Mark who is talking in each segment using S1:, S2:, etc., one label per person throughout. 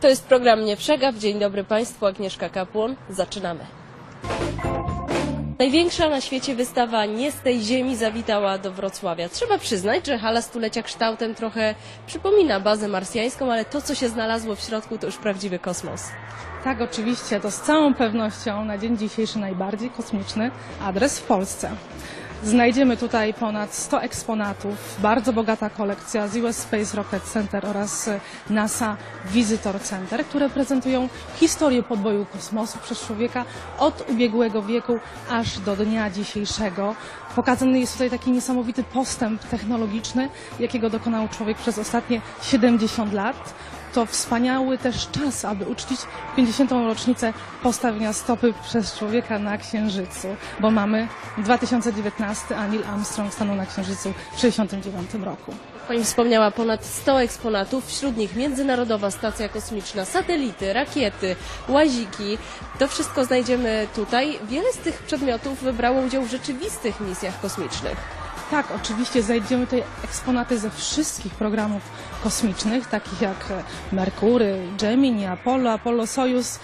S1: To jest program Nie Przegap. Dzień dobry Państwu, Agnieszka Kapłon. Zaczynamy. Największa na świecie wystawa nie z tej ziemi zawitała do Wrocławia. Trzeba przyznać, że hala stulecia kształtem trochę przypomina bazę marsjańską, ale to, co się znalazło w środku, to już prawdziwy kosmos.
S2: Tak, oczywiście, to z całą pewnością na dzień dzisiejszy najbardziej kosmiczny adres w Polsce. Znajdziemy tutaj ponad 100 eksponatów, bardzo bogata kolekcja z US Space Rocket Center oraz e, NASA Visitor Center, które prezentują historię podboju kosmosu przez człowieka od ubiegłego wieku aż do dnia dzisiejszego. Pokazany jest tutaj taki niesamowity postęp technologiczny, jakiego dokonał człowiek przez ostatnie 70 lat to wspaniały też czas, aby uczcić 50. rocznicę postawienia stopy przez człowieka na Księżycu, bo mamy 2019, a Neil Armstrong stanął na Księżycu w 69 roku.
S1: Pani wspomniała ponad 100 eksponatów, wśród nich Międzynarodowa Stacja Kosmiczna, satelity, rakiety, łaziki. To wszystko znajdziemy tutaj. Wiele z tych przedmiotów wybrało udział w rzeczywistych misjach kosmicznych.
S2: Tak, oczywiście znajdziemy tutaj eksponaty ze wszystkich programów kosmicznych, takich jak e, Merkury, Gemini, Apollo, Apollo Soyuz,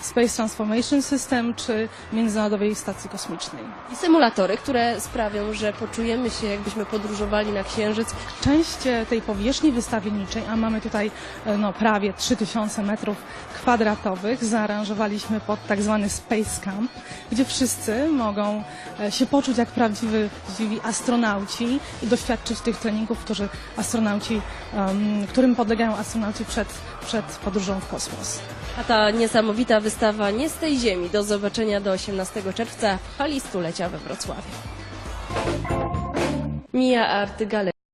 S2: Space Transformation System czy Międzynarodowej Stacji Kosmicznej.
S1: I symulatory, które sprawią, że poczujemy się, jakbyśmy podróżowali na Księżyc.
S2: Część e, tej powierzchni wystawienniczej, a mamy tutaj e, no, prawie 3000 metrów kwadratowych, zaaranżowaliśmy pod tak zwany Space Camp, gdzie wszyscy mogą się poczuć jak prawdziwi prawdziwi astronauci i doświadczyć tych treningów, którzy astronauci, em, którym podlegają astronauci przed, przed podróżą w kosmos.
S1: A ta niesamowita wystawa nie z tej ziemi. Do zobaczenia do 18 czerwca w hali stulecia we Wrocławiu. Mija Art Gallery.